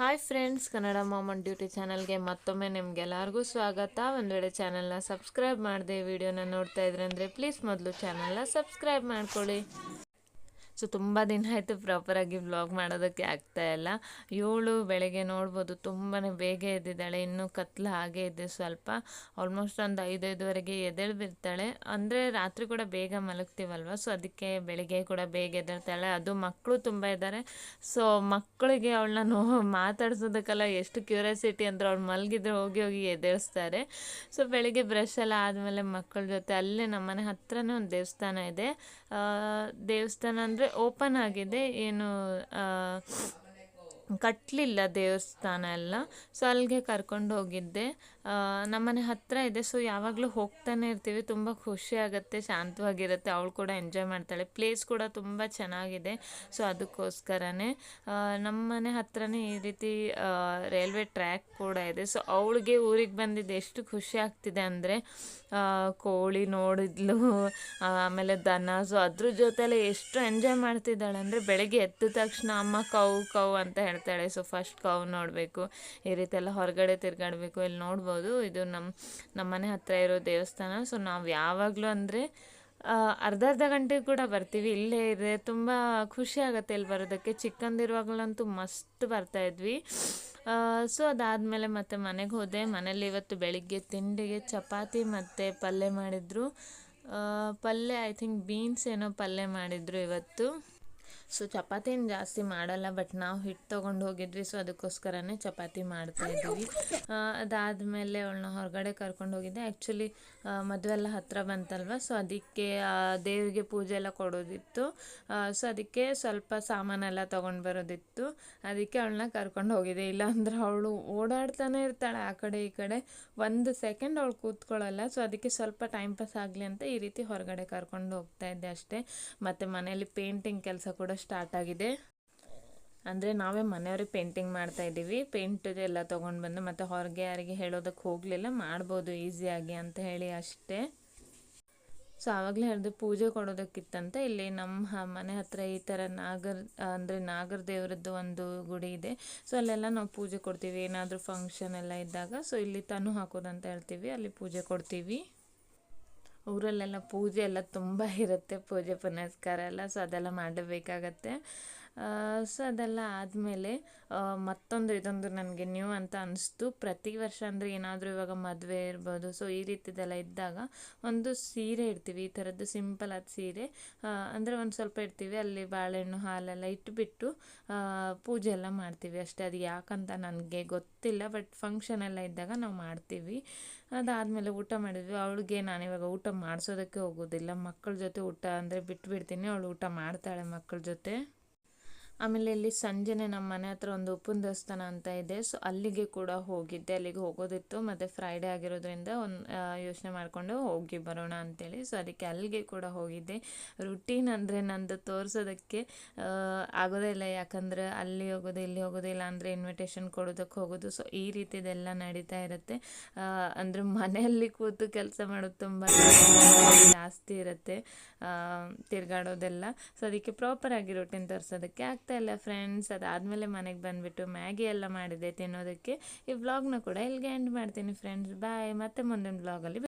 Hi friends Kannada ಮಾಮನ್ duty ಚಾನಲ್ಗೆ ಮತ್ತೊಮ್ಮೆ ನಿಮ್ಗೆಲ್ಲರಿಗೂ ಸ್ವಾಗತ. ಒಂದು ವೇಳೆ ಚಾನಲ್ನ ಸಬ್ಸ್ಕ್ರೈಬ್ ಮಾಡಿದೆ ವಿಡಿಯೋನ ನೋಡ್ತಾ ಇದ್ರೆ ಅಂದರೆ ಪ್ಲೀಸ್ ಮೊದಲು ಚಾನಲ್ನ ಸಬ್ಸ್ಕ್ರೈಬ್ ಮಾಡ್ಕೊಳ್ಳಿ. ಸೊ ತುಂಬ ದಿನ ಆಯಿತು ಪ್ರಾಪರಾಗಿ ವ್ಲಾಗ್ ಮಾಡೋದಕ್ಕೆ ಆಗ್ತಾ ಇಲ್ಲ. ಏಳು ಬೆಳಗ್ಗೆ ನೋಡ್ಬೋದು ತುಂಬಾ ಬೇಗ ಎದ್ದಿದ್ದಾಳೆ, ಇನ್ನೂ ಕತ್ಲು ಹಾಗೆ ಇದೆ ಸ್ವಲ್ಪ. ಆಲ್ಮೋಸ್ಟ್ ಒಂದು ಐದೈದುವರೆಗೆ ಎದ್ದೇಳು ಬಿರ್ತಾಳೆ ಅಂದರೆ ರಾತ್ರಿ ಕೂಡ ಬೇಗ ಮಲಗ್ತೀವಲ್ವ? ಸೊ ಅದಕ್ಕೆ ಬೆಳಗ್ಗೆ ಕೂಡ ಬೇಗ ಎದ್ದೇಳ್ತಾಳೆ. ಅದು ಮಕ್ಕಳು ತುಂಬ ಇದ್ದಾರೆ. ಸೊ ಮಕ್ಕಳಿಗೆ ಅವಳನ್ನ ನೋ ಮಾತಾಡ್ಸೋದಕ್ಕೆಲ್ಲ ಎಷ್ಟು ಕ್ಯೂರಿಯಾಸಿಟಿ ಅಂದರೆ ಅವ್ಳು ಮಲಗಿದ್ರೆ ಹೋಗಿ ಹೋಗಿ ಎದ್ದೇಳಿಸ್ತಾರೆ. ಸೊ ಬೆಳಿಗ್ಗೆ ಬ್ರಷ್ ಎಲ್ಲ ಆದಮೇಲೆ ಮಕ್ಕಳ ಜೊತೆ ಅಲ್ಲೇ ನಮ್ಮನೆ ಹತ್ರನೇ ಒಂದು ದೇವಸ್ಥಾನ ಇದೆ. ದೇವಸ್ಥಾನ ಅಂದರೆ ಓಪನ್ ಆಗಿದೆ. ಏನು ಕಟ್ಟಲಿಲ್ಲ ದೇವಸ್ಥಾನ ಎಲ್ಲ. ಸೊ ಅಲ್ಲಿಗೆ ಕರ್ಕೊಂಡು ಹೋಗಿದ್ದೆ. ನಮ್ಮನೆ ಹತ್ತಿರ ಇದೆ ಸೊ ಯಾವಾಗಲೂ ಹೋಗ್ತಾನೆ ಇರ್ತೀವಿ. ತುಂಬ ಖುಷಿ ಆಗುತ್ತೆ, ಶಾಂತವಾಗಿರುತ್ತೆ. ಅವಳು ಕೂಡ ಎಂಜಾಯ್ ಮಾಡ್ತಾಳೆ. ಪ್ಲೇಸ್ ಕೂಡ ತುಂಬ ಚೆನ್ನಾಗಿದೆ. ಸೊ ಅದಕ್ಕೋಸ್ಕರನೇ ನಮ್ಮ ನಮ್ಮನೆ ಹತ್ರನೇ ಈ ರೀತಿ ರೈಲ್ವೆ ಟ್ರ್ಯಾಕ್ ಕೂಡ ಇದೆ. ಸೊ ಅವಳಿಗೆ ಊರಿಗೆ ಬಂದಿದ್ದು ಎಷ್ಟು ಖುಷಿ ಆಗ್ತಿದೆ ಅಂದರೆ ಕೋಳಿ ನೋಡಿದ್ಲು ಆಮೇಲೆ ದನ. ಸೊ ಅದ್ರ ಜೊತೆಲೆ ಎಷ್ಟು ಎಂಜಾಯ್ ಮಾಡ್ತಿದ್ದಾಳೆ ಅಂದರೆ, ಬೆಳಗ್ಗೆ ಎದ್ದ ತಕ್ಷಣ ಅಮ್ಮ ಕೌ ಕೌ ಅಂತ ಹೇಳ್ತಾಳೆ. ಸೊ ಫಸ್ಟ್ ಕೌ ನೋಡಬೇಕು, ಈ ರೀತಿ ಎಲ್ಲ ಹೊರಗಡೆ ತಿರ್ಗಾಡಬೇಕು. ಇಲ್ಲಿ ನೋಡ್ಬೋದು. ಇದು ನಮ್ಮ ನಮ್ಮ ಮನೆ ಹತ್ತಿರ ಇರೋ ದೇವಸ್ಥಾನ. ಸೊ ನಾವು ಯಾವಾಗಲೂ ಅಂದರೆ ಅರ್ಧ ಅರ್ಧ ಗಂಟೆಗೆ ಕೂಡ ಬರ್ತೀವಿ. ಇಲ್ಲೇ ಇದೆ ತುಂಬ ಖುಷಿ ಆಗುತ್ತೆ ಇಲ್ಲಿ ಬರೋದಕ್ಕೆ. ಚಿಕ್ಕಂದಿರುವಾಗಲಂತೂ ಮಸ್ತ್ ಬರ್ತಾ ಇದ್ವಿ. ಸೊ ಅದಾದಮೇಲೆ ಮತ್ತೆ ಮನೆಗೆ ಹೋದೆ. ಮನೇಲಿ ಇವತ್ತು ಬೆಳಿಗ್ಗೆ ತಿಂಡಿಗೆ ಚಪಾತಿ ಮತ್ತು ಪಲ್ಯ ಮಾಡಿದರು. ಪಲ್ಯ ಐ ಥಿಂಕ್ ಬೀನ್ಸ್ ಏನೋ ಪಲ್ಯ ಮಾಡಿದರು ಇವತ್ತು. ಸೊ ಚಪಾತಿನ ಜಾಸ್ತಿ ಮಾಡಲ್ಲ ಬಟ್ ನಾವು ಹಿಟ್ಟು ತೊಗೊಂಡು ಹೋಗಿದ್ವಿ ಸೊ ಅದಕ್ಕೋಸ್ಕರನೇ ಚಪಾತಿ ಮಾಡ್ತಾ ಇದ್ವಿ ಅದಾದಮೇಲೆ ಅವಳನ್ನ ಹೊರಗಡೆ ಕರ್ಕೊಂಡು ಹೋಗಿದ್ದೆ. ಆ್ಯಕ್ಚುಲಿ ಮದುವೆ ಎಲ್ಲ ಹತ್ತಿರ ಬಂತಲ್ವ ಸೊ ಅದಕ್ಕೆ ದೇವರಿಗೆ ಪೂಜೆ ಎಲ್ಲ ಕೊಡೋದಿತ್ತು. ಸೊ ಅದಕ್ಕೆ ಸ್ವಲ್ಪ ಸಾಮಾನೆಲ್ಲ ತೊಗೊಂಡು ಬರೋದಿತ್ತು. ಅದಕ್ಕೆ ಅವಳನ್ನ ಕರ್ಕೊಂಡು ಹೋಗಿದ್ದೆ. ಇಲ್ಲಾಂದ್ರೆ ಅವಳು ಓಡಾಡ್ತಾನೆ ಇರ್ತಾಳೆ ಆ ಕಡೆ ಈ ಕಡೆ. ಒಂದು ಸೆಕೆಂಡ್ ಅವಳು ಕೂತ್ಕೊಳ್ಳಲ್ಲ ಸೊ ಅದಕ್ಕೆ ಸ್ವಲ್ಪ ಟೈಮ್ ಪಾಸ್ ಆಗಲಿ ಅಂತ ಈ ರೀತಿ ಹೊರಗಡೆ ಕರ್ಕೊಂಡು ಹೋಗ್ತಾ ಇದ್ದೆ ಅಷ್ಟೇ. ಮತ್ತು ಮನೆಯಲ್ಲಿ ಪೇಂಟಿಂಗ್ ಕೆಲಸ ಕೂಡ ಸ್ಟಾರ್ಟ್ ಆಗಿದೆ. ಅಂದರೆ ನಾವೇ ಮನೆಯವ್ರಿಗೆ ಪೇಂಟಿಂಗ್ ಮಾಡ್ತಾ ಇದ್ದೀವಿ. ಪೇಂಟ್ ಎಲ್ಲ ತೊಗೊಂಡು ಬಂದು ಮತ್ತು ಹೊರಗೆ ಯಾರಿಗೆ ಹೇಳೋದಕ್ಕೆ ಹೋಗಲಿಲ್ಲ. ಮಾಡ್ಬೋದು ಈಸಿಯಾಗಿ ಅಂತ ಹೇಳಿ ಅಷ್ಟೇ. ಸೊ ಆವಾಗಲೇ ಹೇಳಿದೆ ಪೂಜೆ ಕೊಡೋದಕ್ಕಿತ್ತಂತ ಇಲ್ಲಿ ನಮ್ಮ ಮನೆ ಹತ್ರ ಈ ಥರ ನಾಗರ್, ಅಂದರೆ ನಾಗರ ದೇವರದ್ದು ಒಂದು ಗುಡಿ ಇದೆ. ಸೊ ಅಲ್ಲೆಲ್ಲ ನಾವು ಪೂಜೆ ಕೊಡ್ತೀವಿ. ಏನಾದರೂ ಫಂಕ್ಷನ್ ಎಲ್ಲ ಇದ್ದಾಗ. ಸೊ ಇಲ್ಲಿ ತನು ಹಾಕೋದಂತ ಹೇಳ್ತೀವಿ. ಅಲ್ಲಿ ಪೂಜೆ ಕೊಡ್ತೀವಿ. ಊರಲ್ಲೆಲ್ಲ ಪೂಜೆ ಎಲ್ಲ ತುಂಬ ಇರುತ್ತೆ ಪೂಜೆ ಪುನಸ್ಕಾರ ಎಲ್ಲ ಸೊ ಅದೆಲ್ಲ ಮಾಡಲೇಬೇಕಾಗತ್ತೆ. ಸೊ ಅದೆಲ್ಲ ಆದಮೇಲೆ ಮತ್ತೊಂದು ಇದೊಂದು ನನಗೆ ನ್ಯೂ ಅಂತ ಅನಿಸ್ತು. ಪ್ರತಿ ವರ್ಷ ಅಂದರೆ ಏನಾದರೂ ಇವಾಗ ಮದುವೆ ಇರ್ಬೋದು. ಸೊ ಈ ರೀತಿದೆಲ್ಲ ಇದ್ದಾಗ ಒಂದು ಸೀರೆ ಇಡ್ತೀವಿ, ಈ ಥರದ್ದು ಸಿಂಪಲ್ ಆದ ಸೀರೆ. ಅಂದರೆ ಒಂದು ಸ್ವಲ್ಪ ಇಡ್ತೀವಿ, ಅಲ್ಲಿ ಬಾಳೆಹಣ್ಣು ಹಾಲೆಲ್ಲ ಇಟ್ಟುಬಿಟ್ಟು ಪೂಜೆ ಎಲ್ಲ ಮಾಡ್ತೀವಿ ಅಷ್ಟೇ. ಅದು ಯಾಕಂತ ನನಗೆ ಗೊತ್ತಿಲ್ಲ ಬಟ್ ಫಂಕ್ಷನ್ ಎಲ್ಲ ಇದ್ದಾಗ ನಾವು ಮಾಡ್ತೀವಿ. ಅದಾದಮೇಲೆ ಊಟ ಮಾಡಿದ್ವಿ. ಅವಳಿಗೆ ನಾನಿವಾಗ ಊಟ ಮಾಡಿಸೋದಕ್ಕೆ ಹೋಗೋದಿಲ್ಲ. ಮಕ್ಕಳ ಜೊತೆ ಊಟ ಅಂದರೆ ಬಿಟ್ಬಿಡ್ತೀನಿ. ಅವಳು ಊಟ ಮಾಡ್ತಾಳೆ ಮಕ್ಕಳ ಜೊತೆ. ಆಮೇಲೆ ಇಲ್ಲಿ ಸಂಜೆನೆ ನಮ್ಮ ಮನೆ ಹತ್ರ ಒಂದು ಉಪ್ಪಿನ ದೇವಸ್ಥಾನ ಅಂತ ಇದೆ. ಸೊ ಅಲ್ಲಿಗೆ ಕೂಡ ಹೋಗಿದ್ದೆ. ಅಲ್ಲಿಗೆ ಹೋಗೋದಿತ್ತು. ಮತ್ತು ಫ್ರೈಡೇ ಆಗಿರೋದ್ರಿಂದ ಒಂದು ಯೋಚನೆ ಮಾಡಿಕೊಂಡು ಹೋಗಿ ಬರೋಣ ಅಂತೇಳಿ. ಸೊ ಅದಕ್ಕೆ ಅಲ್ಲಿಗೆ ಕೂಡ ಹೋಗಿದ್ದೆ. ರುಟೀನ್ ಅಂದರೆ ನಂದು ತೋರಿಸೋದಕ್ಕೆ ಆಗೋದೇ ಇಲ್ಲ. ಯಾಕಂದರೆ ಅಲ್ಲಿ ಹೋಗೋದು, ಇಲ್ಲಿ ಹೋಗೋದು ಇಲ್ಲ ಅಂದರೆ ಇನ್ವಿಟೇಷನ್ ಕೊಡೋದಕ್ಕೆ ಹೋಗೋದು. ಸೊ ಈ ರೀತಿದೆಲ್ಲ ನಡೀತಾ ಇರುತ್ತೆ. ಅಂದರೆ ಮನೆಯಲ್ಲಿ ಕೂತು ಕೆಲಸ ಮಾಡೋದು ತುಂಬ ಜಾಸ್ತಿ ಇರುತ್ತೆ. ತಿರ್ಗಾಡೋದೆಲ್ಲ. ಸೊ ಅದಕ್ಕೆ ಪ್ರಾಪರ್ ಆಗಿ ರೊಟೀನ್ ತೋರಿಸೋದಕ್ಕೆ ಇಲ್ಲ ಫ್ರೆಂಡ್ಸ್ ಅದಾದಮೇಲೆ ಮನೆಗೆ ಬಂದುಬಿಟ್ಟು ಮ್ಯಾಗಿ ಎಲ್ಲ ಮಾಡಿದೆ ತಿನ್ನೋದಕ್ಕೆ. ಈ ವ್ಲಾಗ್ನ ಕೂಡ ಇಲ್ಲಿಗೆ ಎಂಡ್ ಮಾಡ್ತೀನಿ ಫ್ರೆಂಡ್ಸ್ ಬಾಯ್ ಮತ್ತೆ ಮುಂದಿನ ವ್ಲಾಗಲ್ಲಿ